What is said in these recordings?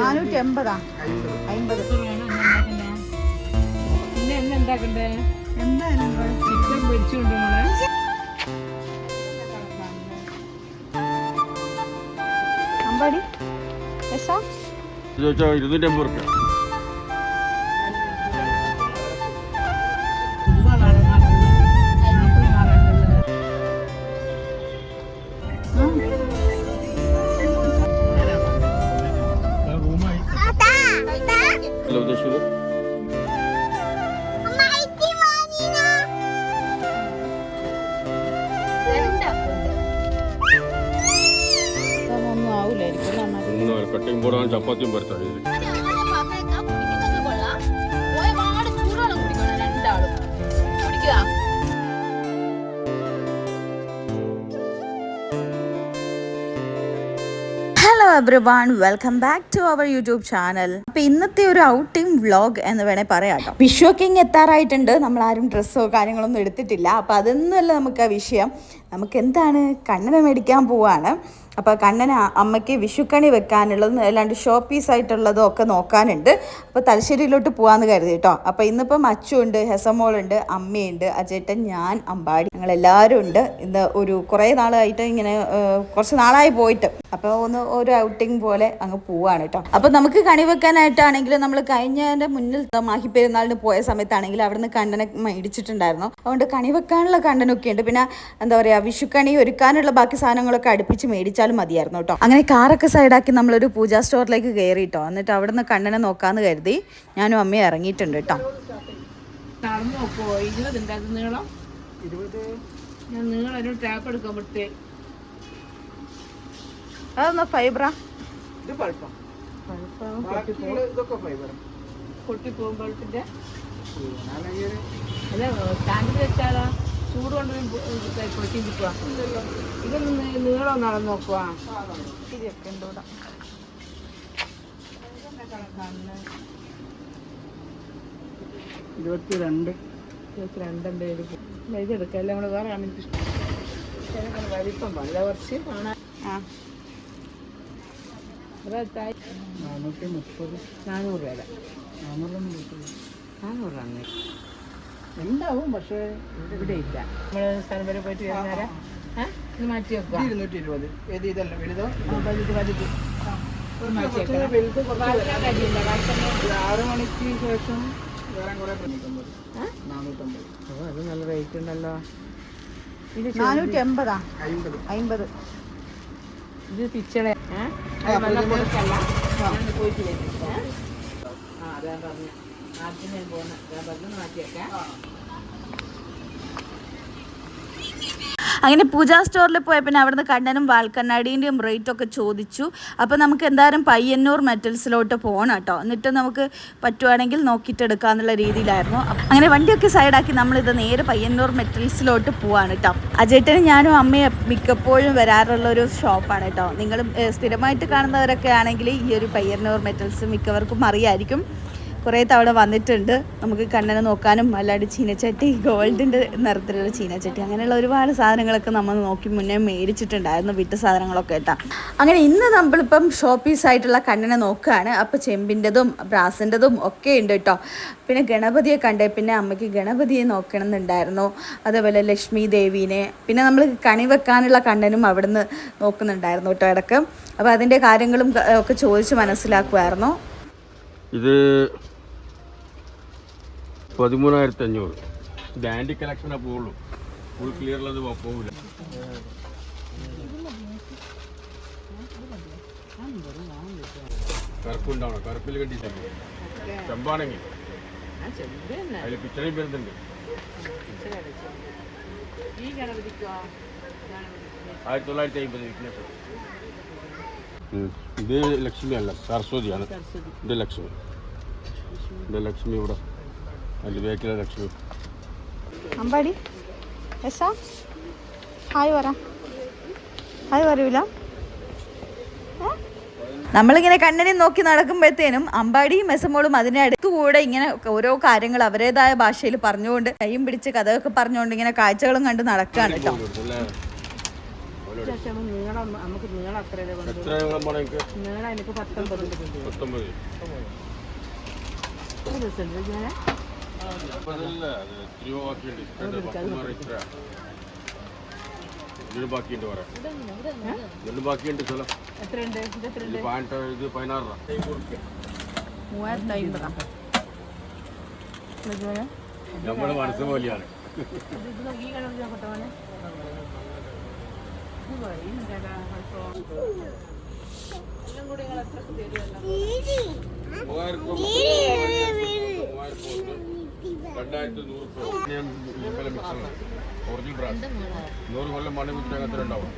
നാനൂറ്റി എൺപതാ അമ്പത്. പിന്നെ എന്നെ എന്താക്കണ്ടേ എന്തായാലും ചിക്കൻ പൊരിച്ചുകൊണ്ട് അമ്പാടി? ഇരുന്നൂറ്റമ്പത് റുപ്യ ഒന്നും ആവൂലായിരിക്കും അല്ലേ അമ്മാടി? ഒന്നും hello every welcome back to our YouTube channel അപ്പൊ ഇന്നത്തെ ഒരു ഔട്ടിംഗ് വ്ളോഗ് എന്ന് വേണേൽ പറയാട്ടോ. വിഷുക്കിങ് എത്താറായിട്ടുണ്ട്. നമ്മൾ ആരും ഡ്രസ്സോ കാര്യങ്ങളൊന്നും എടുത്തിട്ടില്ല. അപ്പൊ അതൊന്നുമല്ല നമുക്ക് ആ വിഷയം. നമുക്ക് എന്താണ് കണ്ണന മേടിക്കാൻ പോവാണ്. അപ്പോൾ കണ്ണന് അമ്മയ്ക്ക് വിഷുക്കണി വെക്കാനുള്ളതും അല്ലാണ്ട് ഷോ പീസ് ആയിട്ടുള്ളതും ഒക്കെ നോക്കാനുണ്ട്. അപ്പോൾ തലശ്ശേരിയിലോട്ട് പോകാമെന്ന് കരുതി കേട്ടോ. അപ്പോൾ ഇന്നിപ്പം അച്ചുണ്ട് ഹെസമോളുണ്ട് അമ്മയുണ്ട് അജേട്ടൻ ഞാൻ അമ്പാടി ഞങ്ങളെല്ലാവരും ഉണ്ട്. ഇന്ന് ഒരു കുറേ നാളായിട്ട് ഇങ്ങനെ കുറച്ച് നാളായി പോയിട്ട്. അപ്പോൾ ഒന്ന് ഒരു ഔട്ടിങ് പോലെ അങ്ങ് പോവാണ് കേട്ടോ. അപ്പോൾ നമുക്ക് കണി വെക്കാനായിട്ടാണെങ്കിൽ നമ്മൾ കഴിഞ്ഞതിന്റെ മുന്നിൽ മാഹി പെരുന്നാളിന് പോയ സമയത്താണെങ്കിൽ അവിടുന്ന് കണ്ണനെ മേടിച്ചിട്ടുണ്ടായിരുന്നു. അതുകൊണ്ട് കണി വെക്കാനുള്ള കണ്ണനൊക്കെ ഉണ്ട് പിന്നെ എന്താ പറയുക വിഷുക്കണി ഒരുക്കാനുള്ള ബാക്കി സാധനങ്ങളൊക്കെ അടുപ്പിച്ച് മേടിച്ചാലും മതിയായിരുന്നു കേട്ടോ. അങ്ങനെ കാറൊക്കെ സൈഡാക്കി നമ്മളൊരു പൂജാ സ്റ്റോറിലേക്ക് കയറി കേട്ടോ എന്നിട്ട് നിന്ന് കണ്ണനെ നോക്കാന്ന് കരുതി ഞാനും അമ്മയും ഇറങ്ങിയിട്ടുണ്ട് കേട്ടോ. അതൊന്ന് ഫൈബ്ര ഇത് പഴുപ്പം ഇതൊക്കെ ഫൈബർ പൊട്ടി പോകുമ്പോഴത്തിന്റെ അല്ലെങ്കിൽ അല്ല സ്റ്റാൻഡിൽ വെച്ചാലോ ചൂട് കൊണ്ട് പൊട്ടി കിട്ടുക ഇതൊന്ന് നീളം നടന്ന് നോക്കുക ഇതൊക്കെ ഉണ്ട് ഇവിടെ. ഇരുപത്തിരണ്ട്. രണ്ടുണ്ട് ഇതെടുക്കാം. എല്ലാം കൂടെ വേറെ ആണ് ഇഷ്ടം. വലിപ്പം പല കുറച്ച് കാണാൻ ആ. അതെത്തായി നാനൂറ്റി മുപ്പത് നാനൂറ് രൂപ നാനൂറ് മുപ്പത് നാനൂറ് രൂപ ഉണ്ടാവും പക്ഷേ ഇവിടെ ഇല്ല. നമ്മൾ സ്ഥലം വരെ പോയിട്ട് വരുന്നേരം. ഏഹ് മാറ്റി വെക്കുക. ഇരുന്നൂറ്റി ഇരുപത്. ഏത് ഇതല്ല? വലുതോ? വലുത് മാറ്റി കുറച്ച് വലുത് കുറച്ച് ആറ് മണിക്ക് ശേഷം വേറെ കുറെ നാനൂറ്റമ്പത് നാനൂറ്റമ്പത്. ഓ അത് നല്ല റേറ്റ് ഉണ്ടല്ലോ. ഇത് നാനൂറ്റി എൺപതാ അമ്പത് അമ്പത് ഇത് പിച്ചളെ? ആ അതാ പറഞ്ഞ. ആദ്യം ഞാൻ പോകുന്ന ഞാൻ പറഞ്ഞു മാറ്റിയേക്കാം അങ്ങനെ പൂജാ സ്റ്റോറിൽ പോയ പിന്നെ അവിടുന്ന് കണ്ണനും വാൽക്കണ്ണാടീന്റെയും റേറ്റൊക്കെ ചോദിച്ചു. അപ്പോൾ നമുക്ക് എന്തായാലും പയ്യന്നൂർ മെറ്റൽസിലോട്ട് പോകണം കേട്ടോ. എന്നിട്ട് നമുക്ക് പറ്റുവാണെങ്കിൽ നോക്കിയിട്ട് എടുക്കാന്നുള്ള രീതിയിലായിരുന്നു. അങ്ങനെ വണ്ടിയൊക്കെ സൈഡാക്കി നമ്മളിത് നേരെ പയ്യന്നൂർ മെറ്റൽസിലോട്ട് പോവാണ് കേട്ടോ. അജേട്ടനും ഞാനും അമ്മയും മിക്കപ്പോഴും വരാറുള്ള ഒരു ഷോപ്പാണ് കേട്ടോ. നിങ്ങൾ സ്ഥിരമായിട്ട് കാണുന്നവരൊക്കെ ആണെങ്കിൽ ഈ ഒരു പയ്യന്നൂർ മെറ്റൽസ് മിക്കവർക്കും അറിയായിരിക്കും. കുറേ തവണ വന്നിട്ടുണ്ട്. നമുക്ക് കണ്ണനെ നോക്കാനും അല്ലാണ്ട് ചീനച്ചട്ടി ഗോൾഡിന്റെ നിറത്തിലുള്ള ചീനച്ചട്ടി അങ്ങനെയുള്ള ഒരുപാട് സാധനങ്ങളൊക്കെ നമ്മൾ നോക്കി മുന്നേ മേടിച്ചിട്ടുണ്ടായിരുന്നു വിട്ട സാധനങ്ങളൊക്കെ കേട്ടോ. അങ്ങനെ ഇന്ന് നമ്മളിപ്പം ഷോപ്പീസ് പീസ് ആയിട്ടുള്ള കണ്ണനെ നോക്കുകയാണ് അപ്പോൾ ചെമ്പിന്റെതും ബ്രാസിന്റെതും ഒക്കെ ഉണ്ട് കേട്ടോ. പിന്നെ ഗണപതിയെ കണ്ടേ പിന്നെ അമ്മയ്ക്ക് ഗണപതിയെ നോക്കണം എന്നുണ്ടായിരുന്നു അതേപോലെ ലക്ഷ്മി ദേവീനെ. പിന്നെ നമ്മൾ കണി വെക്കാനുള്ള കണ്ണനും അവിടുന്ന് നോക്കുന്നുണ്ടായിരുന്നു കേട്ടോ ഇടയ്ക്ക് അപ്പോൾ അതിന്റെ കാര്യങ്ങളും ഒക്കെ ചോദിച്ച് മനസ്സിലാക്കുമായിരുന്നു ഇത് പതിമൂന്നായിരത്തി അഞ്ഞൂറ് ഇത് ആന്റി കളക്ഷനേ പോവുള്ളൂ. ഫുൾ ക്ലിയറിലത് പോവില്ല കറുപ്പുണ്ടാവണം. കറുപ്പിൽ കണ്ടിട്ടുണ്ട് ചെമ്പാണെങ്കിൽ. അതിൽ പിച്ചളയും വരുന്നുണ്ട്. ആയിരത്തി തൊള്ളായിരത്തി അമ്പത് വിറ്റ്നസ് ഇത് ലക്ഷ്മി അല്ല സരസ്വതിയാണ്. സരസ്വതി. ഇത് ലക്ഷ്മി. ഇത് ലക്ഷ്മി ഇവിടെ. ലക്ഷ്മി അമ്പാടി. എസാ ഹായ് പറ. ഹായ് പറയൂല നമ്മളിങ്ങനെ കണ്ണനെ നോക്കി നടക്കുമ്പോഴത്തേനും അമ്പാടിയും മെസമോളും അതിനെ അടുത്തുകൂടെ ഇങ്ങനെ ഓരോ കാര്യങ്ങൾ അവരേതായ ഭാഷയിൽ പറഞ്ഞുകൊണ്ട് കൈയും പിടിച്ച് കഥയൊക്കെ പറഞ്ഞുകൊണ്ട് ഇങ്ങനെ കാഴ്ചകളും കണ്ട് നടക്കുകയാണ് കേട്ടോ. എനിക്ക് പത്തൊമ്പത് ബാക്കിയുണ്ട് പറയാം. ഇതിന് ബാക്കിയുണ്ട് സ്ഥലം. ഇത് പതിനാറ് മൂവായിരത്തി അമ്പതാണ് നമ്മുടെ മനസ്സ് പോലെയാണ്. ഇത് നോക്കി ഈ കളർ നോക്കട്ടെ മോനെ ഇത് പോയി, ഇതെന്താടാ, കുഴപ്പം? എല്ലാം കൂടി നിങ്ങൾ എത്ര തരുമല്ലോ മൂവായിരം രൂപ മൂവായിരം ഒന്ന് ഒറിജിനൽ ബ്രാൻഡ് നൂറ് കൊല്ലം മണി ഉണ്ടാവും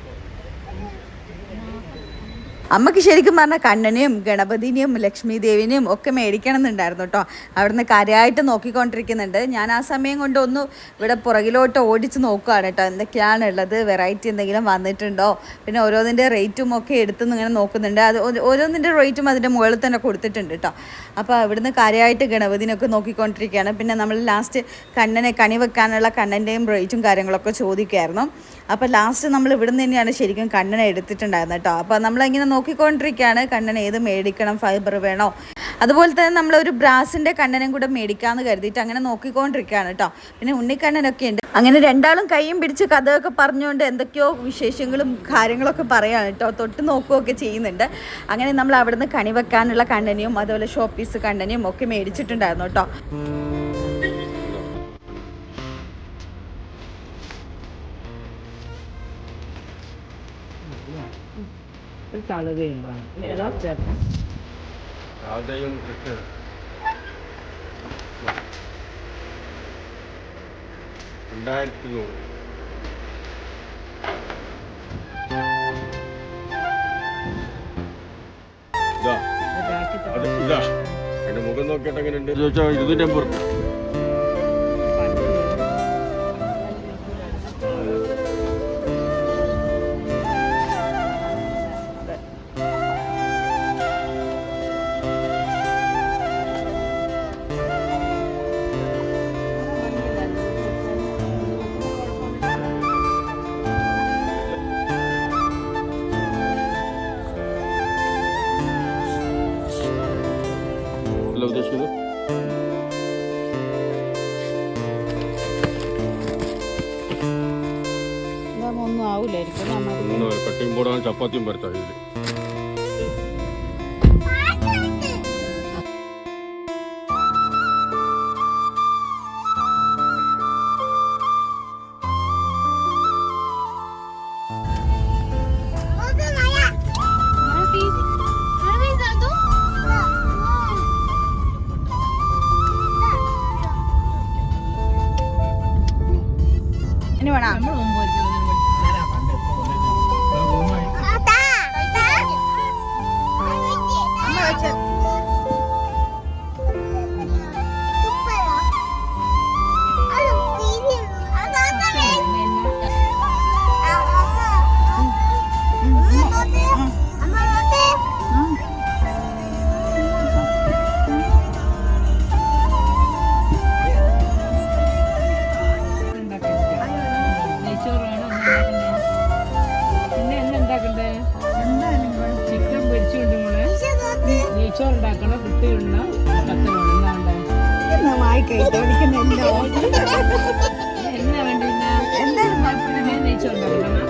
അമ്മയ്ക്ക് ശരിക്കും പറഞ്ഞാൽ കണ്ണനെയും ഗണപതിനെയും ലക്ഷ്മി ദേവിനെയും ഒക്കെ മേടിക്കണം എന്നുണ്ടായിരുന്നു കേട്ടോ അവിടുന്ന് കരയായിട്ട് നോക്കിക്കൊണ്ടിരിക്കുന്നുണ്ട്. ഞാൻ ആ സമയം കൊണ്ട് ഒന്ന് ഇവിടെ പുറകിലോട്ട് ഓടിച്ച് നോക്കുകയാണ് കേട്ടോ എന്തൊക്കെയാണ് ഉള്ളത്? വെറൈറ്റി എന്തെങ്കിലും വന്നിട്ടുണ്ടോ? പിന്നെ ഓരോന്നിന്റെ റേറ്റും ഒക്കെ എടുത്തു ഇങ്ങനെ നോക്കുന്നുണ്ട്. അത് ഓരോന്നിന്റെ റേറ്റും അതിന്റെ മുകളിൽ തന്നെ കൊടുത്തിട്ടുണ്ട് കേട്ടോ അപ്പോൾ അവിടുന്ന് കാര്യമായിട്ട് ഗണപതിനൊക്കെ നോക്കിക്കൊണ്ടിരിക്കുകയാണ്. പിന്നെ നമ്മൾ ലാസ്റ്റ് കണ്ണനെ കണി വെക്കാനുള്ള കണ്ണന്റെയും റേറ്റും കാര്യങ്ങളൊക്കെ ചോദിക്കുമായിരുന്നു അപ്പോൾ ലാസ്റ്റ് നമ്മൾ ഇവിടുന്ന് തന്നെയാണ് ശരിക്കും കണ്ണനെ എടുത്തിട്ടുണ്ടായിരുന്നത് കേട്ടോ അപ്പോൾ നമ്മളിങ്ങനെ നോക്കിക്കൊണ്ടിരിക്കുകയാണ്. കണ്ണൻ ഏത് മേടിക്കണം? ഫൈബർ വേണോ? അതുപോലെ തന്നെ നമ്മളൊരു ബ്രാസിന്റെ കണ്ണനും കൂടെ മേടിക്കാമെന്ന് കരുതിയിട്ട് അങ്ങനെ നോക്കിക്കൊണ്ടിരിക്കുകയാണ് കേട്ടോ. പിന്നെ ഉണ്ണിക്കണ്ണനൊക്കെ ഉണ്ട്. അങ്ങനെ രണ്ടാളും കൈയും പിടിച്ച് കഥയൊക്കെ പറഞ്ഞുകൊണ്ട് എന്തൊക്കെയോ വിശേഷങ്ങളും കാര്യങ്ങളൊക്കെ പറയാണ് കേട്ടോ. തൊട്ട് നോക്കുകയൊക്കെ ചെയ്യുന്നുണ്ട്. അങ്ങനെ നമ്മൾ അവിടുന്ന് കണി വെക്കാനുള്ള കണ്ണനെയും അതുപോലെ ഷോപ്പീസ് പീസ് കണ്ണനെയും ഒക്കെ മേടിച്ചിട്ടുണ്ടായിരുന്നു കേട്ടോ. ഒരു തളുകയുണ്ടാണ് ഏതോ ചേർക്കാം രണ്ടായിരത്തി നൂറ് എന്റെ മുഖം നോക്കിയിട്ട് എങ്ങനെയുണ്ട് ചോദിച്ചാൽ ഇരുന്നൂറ്റി അമ്പത് ഒന്നും പോടാൻ ചപ്പാത്തിയും പരത്താം ഉണ്ടാക്കണം വേണ്ടേ എന്നാ വേണ്ടി പിന്നെ നെയ്ച്ചോറ് ഉണ്ടാക്കണം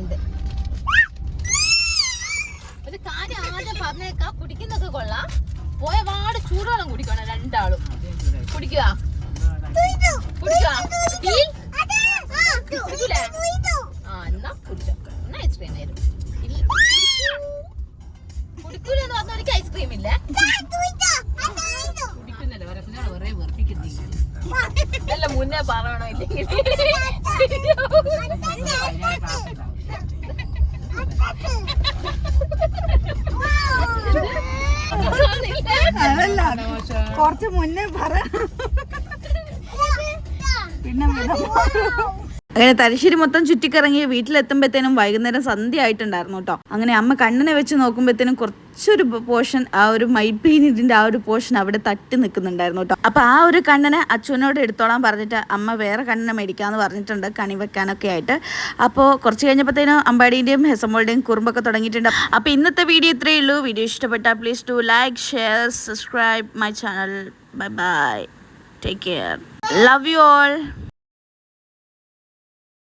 ഉണ്ട്. ഒരു കാര്യം ആദ്യം പറഞ്ഞേക്കാം. കുടിക്കുന്നൊക്കെ കൊള്ളാം. പോയ പാട് ചൂടുവെള്ളം കുടിക്കണം രണ്ടാളും. കുടിക്കുക കുറച്ച് മുന്നേ പറ. പിന്നെ അങ്ങനെ തലശ്ശേരി മൊത്തം ചുറ്റിക്കറങ്ങി വീട്ടിലെത്തുമ്പോഴത്തേനും വൈകുന്നേരം സന്ധ്യ ആയിട്ടുണ്ടായിരുന്നു കേട്ടോ. അങ്ങനെ അമ്മ കണ്ണിനെ വെച്ച് നോക്കുമ്പോഴത്തേനും കുറച്ചൊരു പോർഷൻ ആ ഒരു മൈപ്പീനിന്റെ ആ ഒരു പോർഷൻ അവിടെ തട്ടി നിൽക്കുന്നുണ്ടായിരുന്നു കേട്ടോ. അപ്പൊ ആ ഒരു കണ്ണനെ അച്ഛനോട് എടുത്തോളാൻ പറഞ്ഞിട്ട് അമ്മ വേറെ കണ്ണിനെ മേടിക്കാന്ന് പറഞ്ഞിട്ടുണ്ട് കണി വെക്കാനൊക്കെ ആയിട്ട്. അപ്പോൾ കുറച്ച് കഴിഞ്ഞപ്പോഴത്തേനും അമ്പാടീന്റെയും ഹെസമോളുടെയും കുറുമ്പൊക്കെ തുടങ്ങിയിട്ടുണ്ട്. അപ്പോൾ ഇന്നത്തെ വീഡിയോ ഇത്രയേ ഉള്ളൂ. വീഡിയോ ഇഷ്ടപ്പെട്ടാൽ please to like share subscribe my channel bye bye take care love you all